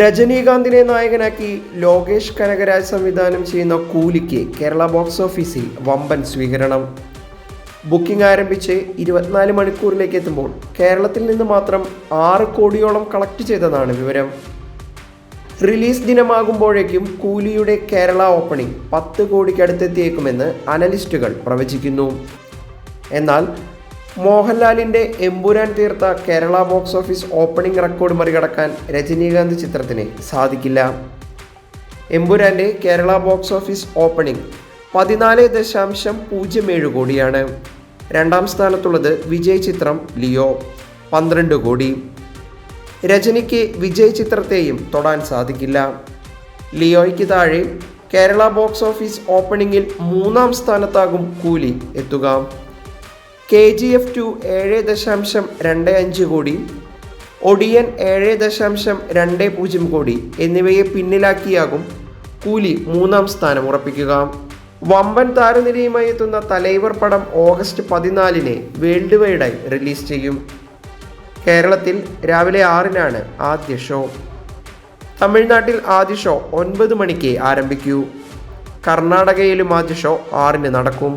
രജനീകാന്തിനെ നായകനാക്കി ലോകേഷ് കനകരാജ് സംവിധാനം ചെയ്യുന്ന കൂലിക്ക് കേരള ബോക്സ് ഓഫീസിൽ വമ്പൻ സ്വീകരണം. ബുക്കിംഗ് ആരംഭിച്ച് ഇരുപത്തിനാല് മണിക്കൂറിലേക്ക് എത്തുമ്പോൾ കേരളത്തിൽ നിന്ന് മാത്രം ആറ് കോടിയോളം കളക്ട് ചെയ്തതാണ് വിവരം. റിലീസ് ദിനമാകുമ്പോഴേക്കും കൂലിയുടെ കേരള ഓപ്പണിംഗ് പത്ത് കോടിക്കടുത്തെത്തിയേക്കുമെന്ന് അനലിസ്റ്റുകൾ പ്രവചിക്കുന്നു. എന്നാൽ മോഹൻലാലിന്റെ എമ്പുരാൻ തീർത്ത Kerala box office opening record മറികടക്കാൻ രജനീകാന്ത് ചിത്രത്തിന് സാധിക്കില്ല. എമ്പുരാന്റെ കേരള ബോക്സ് ഓഫീസ് ഓപ്പണിംഗ് പതിനാല് ദശാംശം പൂജ്യം ഏഴ് കോടിയാണ്. രണ്ടാം സ്ഥാനത്തുള്ളത് വിജയ് ചിത്രം ലിയോ പന്ത്രണ്ട് കോടി. രജനിക്ക് വിജയ് ചിത്രത്തെയും തൊടാൻ സാധിക്കില്ല. ലിയോയ്ക്ക് താഴെ കേരള ബോക്സ് ഓഫീസ് ഓപ്പണിംഗിൽ മൂന്നാം സ്ഥാനത്താകും കൂലി എത്തുക. കെ ജി എഫ് ടു ഏഴ് ദശാംശം രണ്ട് അഞ്ച് കോടി ഒടിയൻ ഏഴ് ദശാംശം രണ്ട് പൂജ്യം കോടി എന്നിവയെ പിന്നിലാക്കിയാകും കൂലി മൂന്നാം സ്ഥാനം ഉറപ്പിക്കുക. വമ്പൻ താരനിരയുമായി എത്തുന്ന തലൈവർ പടം ഓഗസ്റ്റ് പതിനാലിന് വേൾഡ് വൈഡായി റിലീസ് ചെയ്യും. കേരളത്തിൽ രാവിലെ ആറിനാണ് ആദ്യ ഷോ. തമിഴ്നാട്ടിൽ ആദ്യ ഷോ ഒൻപത് മണിക്ക് ആരംഭിക്കൂ. കർണാടകയിലും ആദ്യ ഷോ ആറിന് നടക്കും.